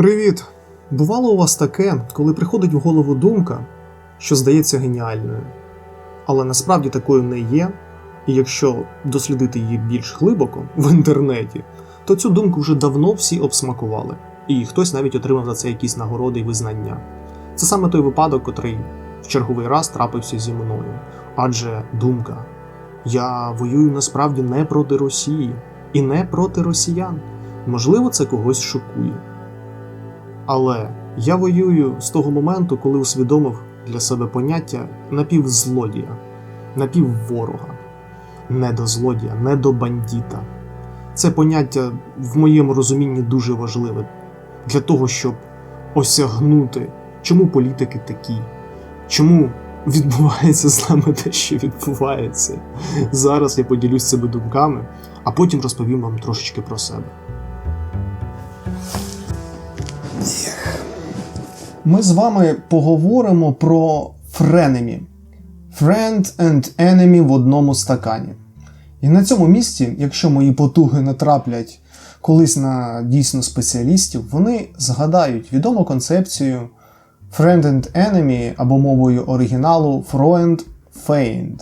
Привіт! Бувало у вас таке, коли приходить в голову думка, що здається геніальною, але насправді такою не є, і якщо дослідити її більш глибоко в інтернеті, то цю думку вже давно всі обсмакували, і хтось навіть отримав за це якісь нагороди і визнання. Це саме той випадок, котрий в черговий раз трапився зі мною. Адже думка: я воюю насправді не проти Росії і не проти росіян. Можливо, це когось шокує. Але я воюю з того моменту, коли усвідомив для себе поняття напівзлодія, напівворога, не до злодія, не до бандіта. Це поняття в моєму розумінні дуже важливе для того, щоб осягнути, чому політики такі, чому відбувається з нами те, що відбувається. Зараз я поділюсь цими думками, а потім розповім вам трошечки про себе. Ми з вами поговоримо про френемі. Friend and enemy в одному стакані. І на цьому місці, якщо мої потуги натраплять колись на дійсно спеціалістів, вони згадають відому концепцію Friend and Enemy або мовою оригіналу Freund Feind,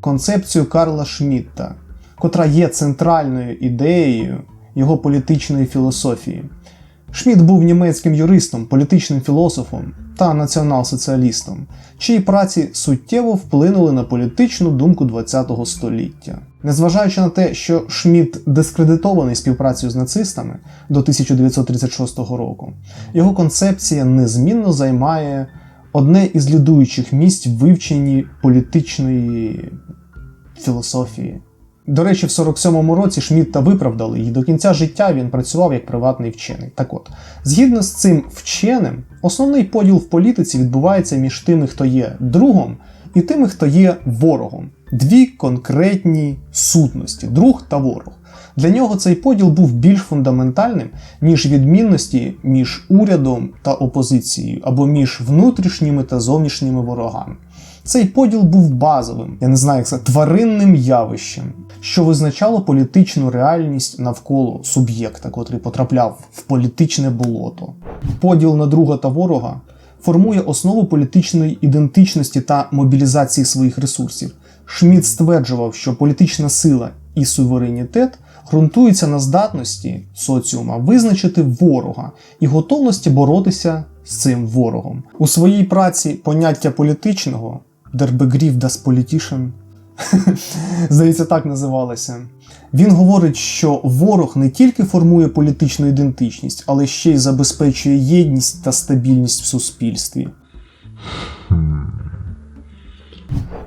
концепцію Карла Шмітта, котра є центральною ідеєю його політичної філософії. Шмідт був німецьким юристом, політичним філософом та націонал-соціалістом, чиї праці суттєво вплинули на політичну думку ХХ століття. Незважаючи на те, що Шмідт дискредитований співпрацею з нацистами до 1936 року, його концепція незмінно займає одне із лідуючих місць в вивченні політичної філософії. До речі, в 47-му році Шмідта виправдали, і до кінця життя він працював як приватний вчений. Так от, згідно з цим вченим, основний поділ в політиці відбувається між тими, хто є другом, і тими, хто є ворогом. Дві конкретні сутності друг та ворог. Для нього цей поділ був більш фундаментальним, ніж відмінності між урядом та опозицією, або між внутрішніми та зовнішніми ворогами. Цей поділ був базовим, я не знаю, як це тваринним явищем, що визначало політичну реальність навколо суб'єкта, котрий потрапляв в політичне болото. Поділ на друга та ворога формує основу політичної ідентичності та мобілізації своїх ресурсів. Шмідт стверджував, що політична сила і суверенітет ґрунтуються на здатності соціума визначити ворога і готовності боротися з цим ворогом. У своїй праці поняття політичного Begriff das Politischen, здається, так називалося. Він говорить, що ворог не тільки формує політичну ідентичність, але ще й забезпечує єдність та стабільність в суспільстві.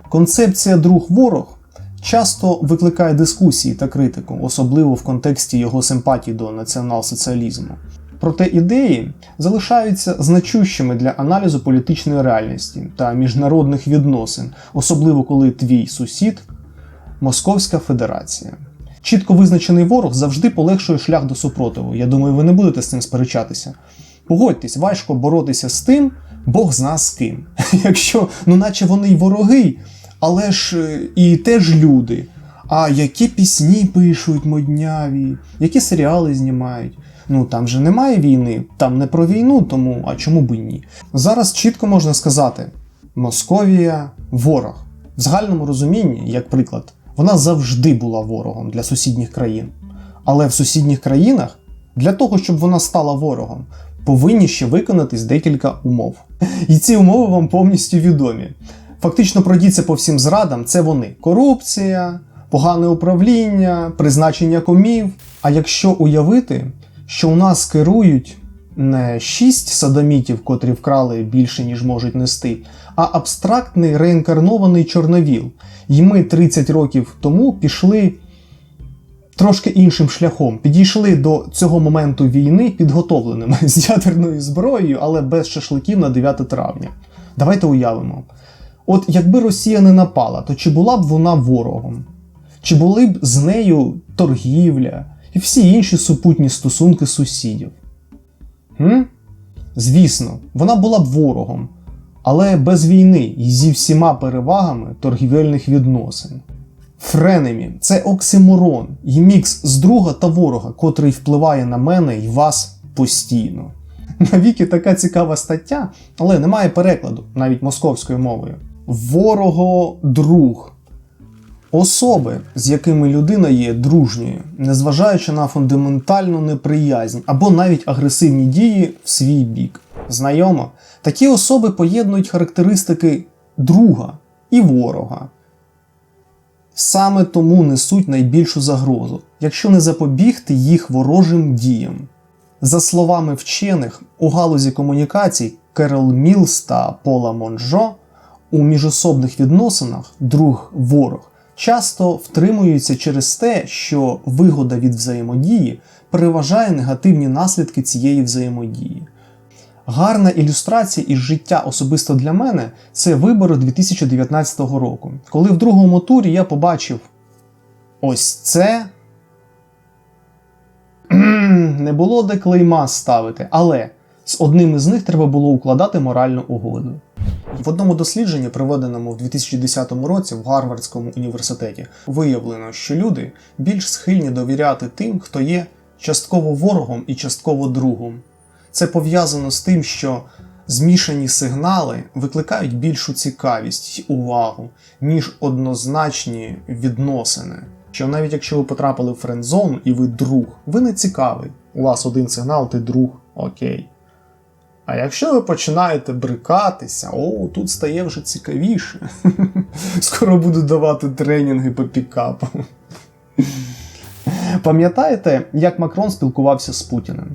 Концепція друг-ворог часто викликає дискусії та критику, особливо в контексті його симпатії до націонал-соціалізму. Проте ідеї залишаються значущими для аналізу політичної реальності та міжнародних відносин, особливо коли твій сусід Московська Федерація. Чітко визначений ворог завжди полегшує шлях до супротиву. Я думаю, ви не будете з цим сперечатися. Погодьтесь, важко боротися з тим, Бог зна з ким. Якщо, ну наче вони й вороги, але ж е, і теж люди. А які пісні пишуть модняві, які серіали знімають. Ну там же немає війни, там не про війну, тому а чому б і ні? Зараз чітко можна сказати: Московія ворог. В загальному розумінні, як приклад, вона завжди була ворогом для сусідніх країн. Але в сусідніх країнах для того, щоб вона стала ворогом, повинні ще виконатись декілька умов. І ці умови вам повністю відомі. Фактично пройдіться по всім зрадам це вони: корупція, погане управління, призначення комів. А якщо уявити, що у нас керують не шість садомітів, котрі вкрали більше, ніж можуть нести, а абстрактний реінкарнований чорновіл. І ми 30 років тому пішли трошки іншим шляхом. Підійшли до цього моменту війни підготовленими з ядерною зброєю, але без шашликів на 9 травня. Давайте уявимо. От якби Росія не напала, то чи була б вона ворогом? Чи були б з нею торгівля і всі інші супутні стосунки сусідів? Хм? Звісно, вона була б ворогом, але без війни і зі всіма перевагами торгівельних відносин. Френемі це оксиморон і мікс з друга та ворога, котрий впливає на мене і вас постійно. Навіки така цікава стаття, але немає перекладу навіть московською мовою. Ворого друг. Особи, з якими людина є дружньою, незважаючи на фундаментальну неприязнь або навіть агресивні дії в свій бік. Знайомо, такі особи поєднують характеристики друга і ворога. Саме тому несуть найбільшу загрозу, якщо не запобігти їх ворожим діям. За словами вчених у галузі комунікацій Керол Мілс та Пола Монжо, у міжособних відносинах друг-ворог часто втримуються через те, що вигода від взаємодії переважає негативні наслідки цієї взаємодії. Гарна ілюстрація із життя особисто для мене це вибори 2019 року, коли в другому турі я побачив ось це. Не було де клейма ставити, але з одним із них треба було укладати моральну угоду. В одному дослідженні, проведеному в 2010 році в Гарвардському університеті, виявлено, що люди більш схильні довіряти тим, хто є частково ворогом і частково другом. Це пов'язано з тим, що змішані сигнали викликають більшу цікавість і увагу, ніж однозначні відносини. Що навіть якщо ви потрапили в френдзон і ви друг, ви не цікавий. У вас один сигнал, ти друг, окей. А якщо ви починаєте брикатися, о, тут стає вже цікавіше. Скоро буду давати тренінги по пікапу. Пам'ятаєте, як Макрон спілкувався з Путіним?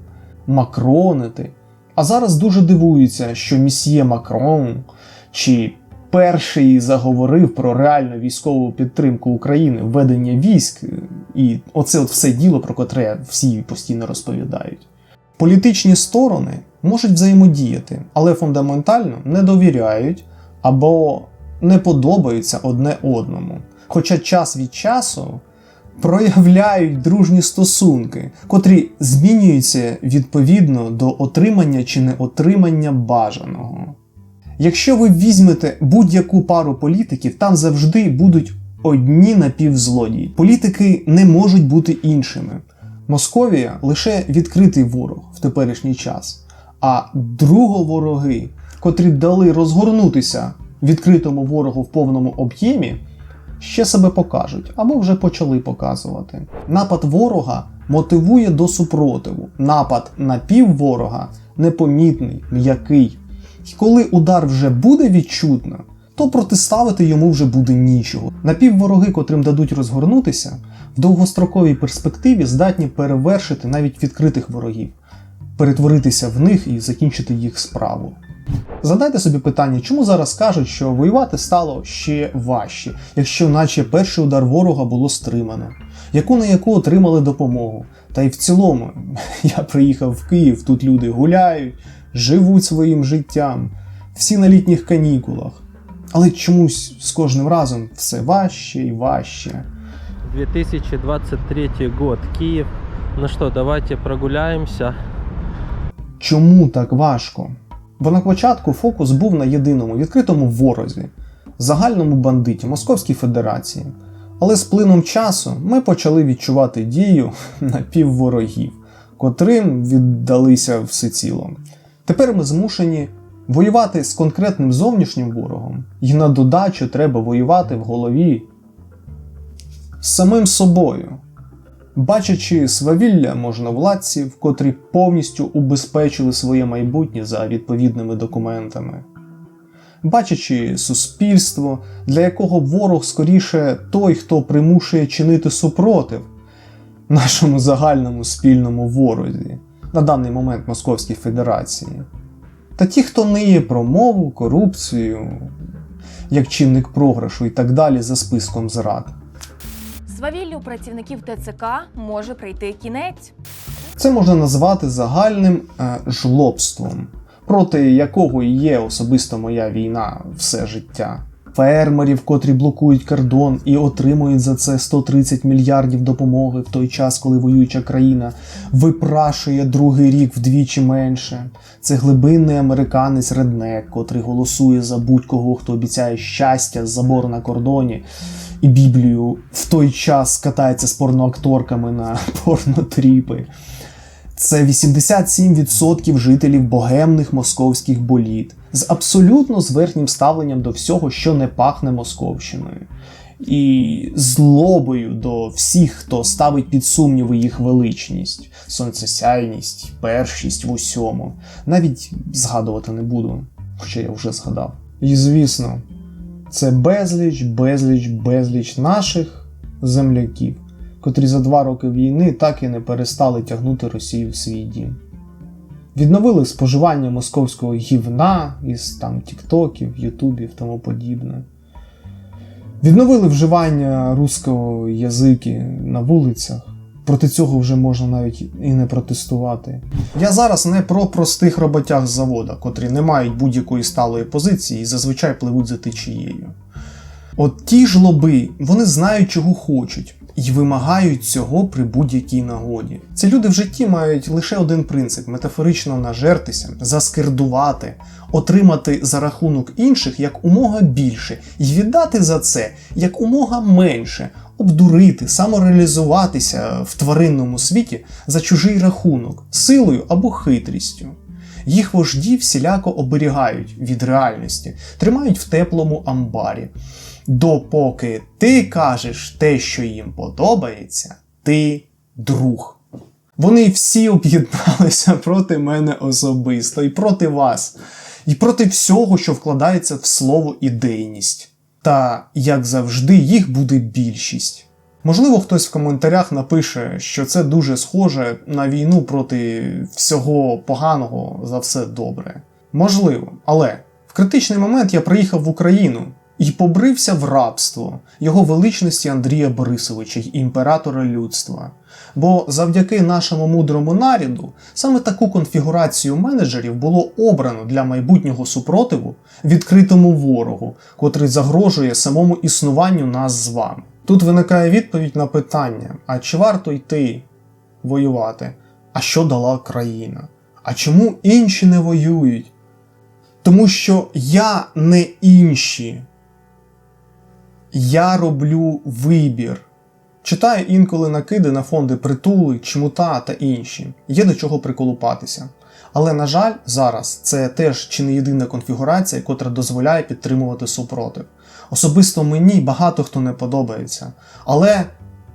Макронити. А зараз дуже дивуються, що місьє Макрон чи перший заговорив про реальну військову підтримку України, введення військ, і оце от все діло, про котре всі постійно розповідають. Політичні сторони можуть взаємодіяти, але фундаментально не довіряють або не подобаються одне одному. Хоча час від часу проявляють дружні стосунки, котрі змінюються відповідно до отримання чи неотримання бажаного. Якщо ви візьмете будь-яку пару політиків, там завжди будуть одні напівзлодії. Політики не можуть бути іншими. Московія лише відкритий ворог в теперішній час, а друговороги, котрі дали розгорнутися відкритому ворогу в повному об'ємі, ще себе покажуть або вже почали показувати. Напад ворога мотивує до супротиву. Напад на півворога непомітний, м'який. І коли удар вже буде відчутно, то протиставити йому вже буде нічого. Напіввороги, котрим дадуть розгорнутися, в довгостроковій перспективі здатні перевершити навіть відкритих ворогів, перетворитися в них і закінчити їх справу. Задайте собі питання, чому зараз кажуть, що воювати стало ще важче, якщо наче перший удар ворога було стримано, яку на яку отримали допомогу. Та й в цілому, я приїхав в Київ, тут люди гуляють, живуть своїм життям, всі на літніх канікулах. Але чомусь з кожним разом все важче і важче. 2023 год, Киев. Ну что, давайте прогуляемся. Чому так важко? Бо на початку фокус був на єдиному відкритому ворозі, загальному бандиті Московській Федерації. Але з плином часу ми почали відчувати дію напівворогів, котрим віддалися всеціло. Тепер ми змушені воювати з конкретним зовнішнім ворогом, і на додачу треба воювати в голові з самим собою. Бачачи свавілля можновладців, котрі повністю убезпечили своє майбутнє за відповідними документами, бачачи суспільство, для якого ворог скоріше той, хто примушує чинити супротив нашому загальному спільному ворозі, на даний момент Московській Федерації, та ті, хто ниє про мову, корупцію, як чинник програшу і так далі за списком зрад. Свавіллю працівників ТЦК може прийти кінець. Це можна назвати загальним е, жлобством, проти якого є особисто моя війна все життя. Фермерів, котрі блокують кордон і отримують за це 130 мільярдів допомоги в той час, коли воююча країна випрашує другий рік вдвічі менше. Це глибинний американець Реднек, котрий голосує за будь-кого, хто обіцяє щастя з забору на кордоні і Біблію в той час катається з порноакторками на порнотріпи. Це 87% жителів богемних московських боліт з абсолютно зверхнім ставленням до всього, що не пахне Московщиною, і злобою до всіх, хто ставить під сумніви їх величність, сонцесяйність, першість в усьому. Навіть згадувати не буду, хоча я вже згадав. І звісно, це безліч, безліч, безліч наших земляків, котрі за два роки війни так і не перестали тягнути Росію в свій дім. Відновили споживання московського гівна із там тіктоків, ютубів тому подібне. Відновили вживання руського язики на вулицях. Проти цього вже можна навіть і не протестувати. Я зараз не про простих роботяг з завода, котрі не мають будь-якої сталої позиції і зазвичай пливуть за течією. От ті ж лоби, вони знають, чого хочуть, і вимагають цього при будь-якій нагоді. Ці люди в житті мають лише один принцип: метафорично нажертися, заскердувати, отримати за рахунок інших як умога більше, і віддати за це як умога менше, обдурити, самореалізуватися в тваринному світі за чужий рахунок, силою або хитрістю. Їх вожді всіляко оберігають від реальності, тримають в теплому амбарі. Допоки ти кажеш те, що їм подобається, ти друг. Вони всі об'єдналися проти мене особисто, і проти вас, і проти всього, що вкладається в слово ідейність. Та, як завжди, їх буде більшість. Можливо, хтось в коментарях напише, що це дуже схоже на війну проти всього поганого за все добре. Можливо, але в критичний момент я приїхав в Україну і побрився в рабство його величності Андрія Борисовича й імператора людства. Бо завдяки нашому мудрому наряду саме таку конфігурацію менеджерів було обрано для майбутнього супротиву відкритому ворогу, котрий загрожує самому існуванню нас з вами. Тут виникає відповідь на питання: а чи варто йти воювати? А що дала країна? А чому інші не воюють? Тому що я не інші. Я роблю вибір. Читаю інколи накиди на фонди притули, чмута та інші. Є до чого приколупатися. Але, на жаль, зараз це теж чи не єдина конфігурація, котра дозволяє підтримувати супротив. Особисто мені багато хто не подобається. Але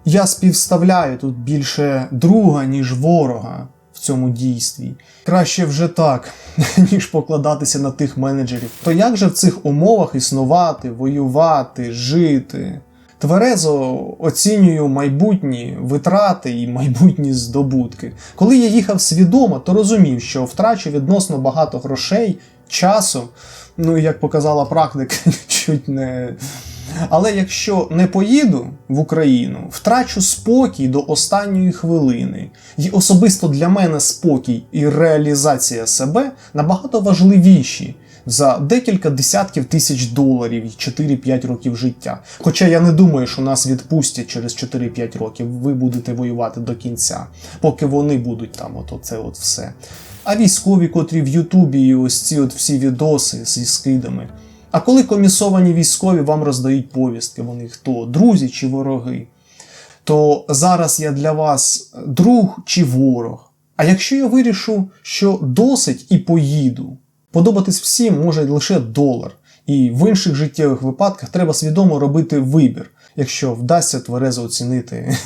я співставляю тут більше друга, ніж ворога в цьому дійстві. Краще вже так, ніж покладатися на тих менеджерів. То як же в цих умовах існувати, воювати, жити? Тверезо оцінюю майбутні витрати і майбутні здобутки. Коли я їхав свідомо, то розумів, що втрачу відносно багато грошей, часу, ну як показала практика, чуть не. Але якщо не поїду в Україну, втрачу спокій до останньої хвилини. І особисто для мене спокій і реалізація себе набагато важливіші за декілька десятків тисяч доларів і 4-5 років життя. Хоча я не думаю, що нас відпустять через 4-5 років, ви будете воювати до кінця, поки вони будуть там, от оце от все. А військові, котрі в Ютубі і ось ці от всі відоси зі скидами. А коли комісовані військові вам роздають повістки, вони хто, друзі чи вороги, то зараз я для вас друг чи ворог. А якщо я вирішу, що досить і поїду, подобатись всім може лише долар, і в інших життєвих випадках треба свідомо робити вибір, якщо вдасться тверезо оцінити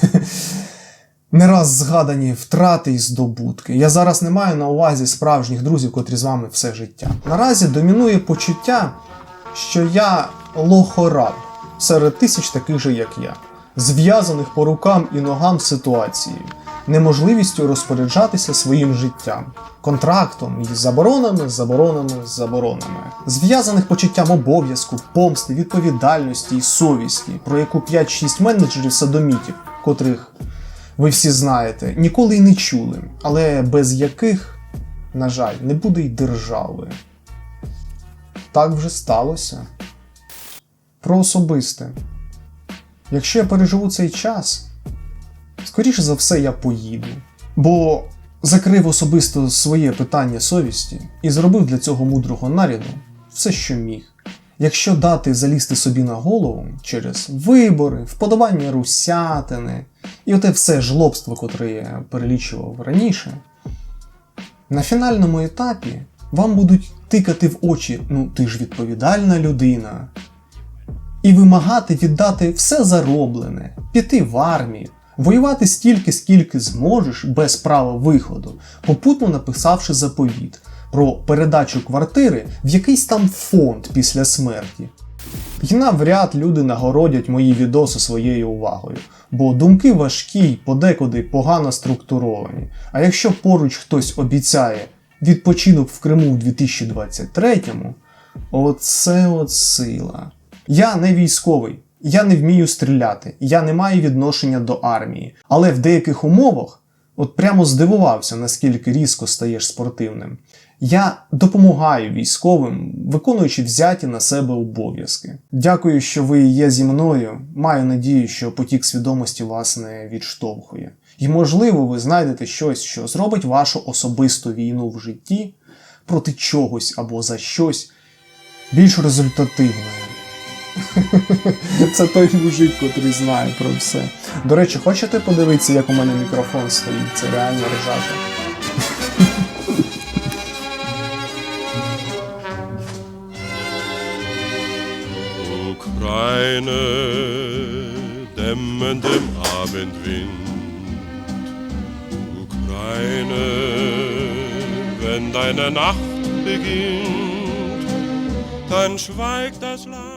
не раз згадані втрати і здобутки. Я зараз не маю на увазі справжніх друзів, котрі з вами все життя. Наразі домінує почуття, що я лохораб серед тисяч таких же, як я, зв'язаних по рукам і ногам ситуацією, неможливістю розпоряджатися своїм життям, контрактом і заборонами, заборонами, заборонами, зв'язаних почуттям обов'язку, помсти, відповідальності і совісті, про яку 5-6 менеджерів садомітів, котрих ви всі знаєте, ніколи й не чули, але без яких, на жаль, не буде й держави. Так вже сталося. Про особисте. Якщо я переживу цей час, скоріше за все я поїду. Бо закрив особисто своє питання совісті і зробив для цього мудрого наряду все, що міг. Якщо дати залізти собі на голову через вибори, вподобання русятини і оте все жлобство, котре я перелічував раніше, На фінальному етапі вам будуть тикати в очі, ну ти ж відповідальна людина, і вимагати віддати все зароблене, піти в армію, воювати стільки, скільки зможеш без права виходу, попутно написавши заповіт про передачу квартири в якийсь там фонд після смерті. І навряд люди нагородять мої відоси своєю увагою, бо думки важкі й подекуди погано структуровані. А якщо поруч хтось обіцяє відпочинок в Криму в 2023-му, оце от сила. Я не військовий, я не вмію стріляти, я не маю відношення до армії, але в деяких умовах от прямо здивувався, наскільки різко стаєш спортивним. Я допомагаю військовим, виконуючи взяті на себе обов'язки. Дякую, що ви є зі мною. Маю надію, що потік свідомості вас не відштовхує. І, можливо, ви знайдете щось, що зробить вашу особисту війну в житті проти чогось або за щось більш результативною. Це той мужик, котрий знає про все. До речі, хочете подивитися, як у мене мікрофон стоїть? Це реально ржака. Ukraine, dämmend im Abendwind. Ukraine, wenn deine Nacht beginnt, dann schweigt das Land.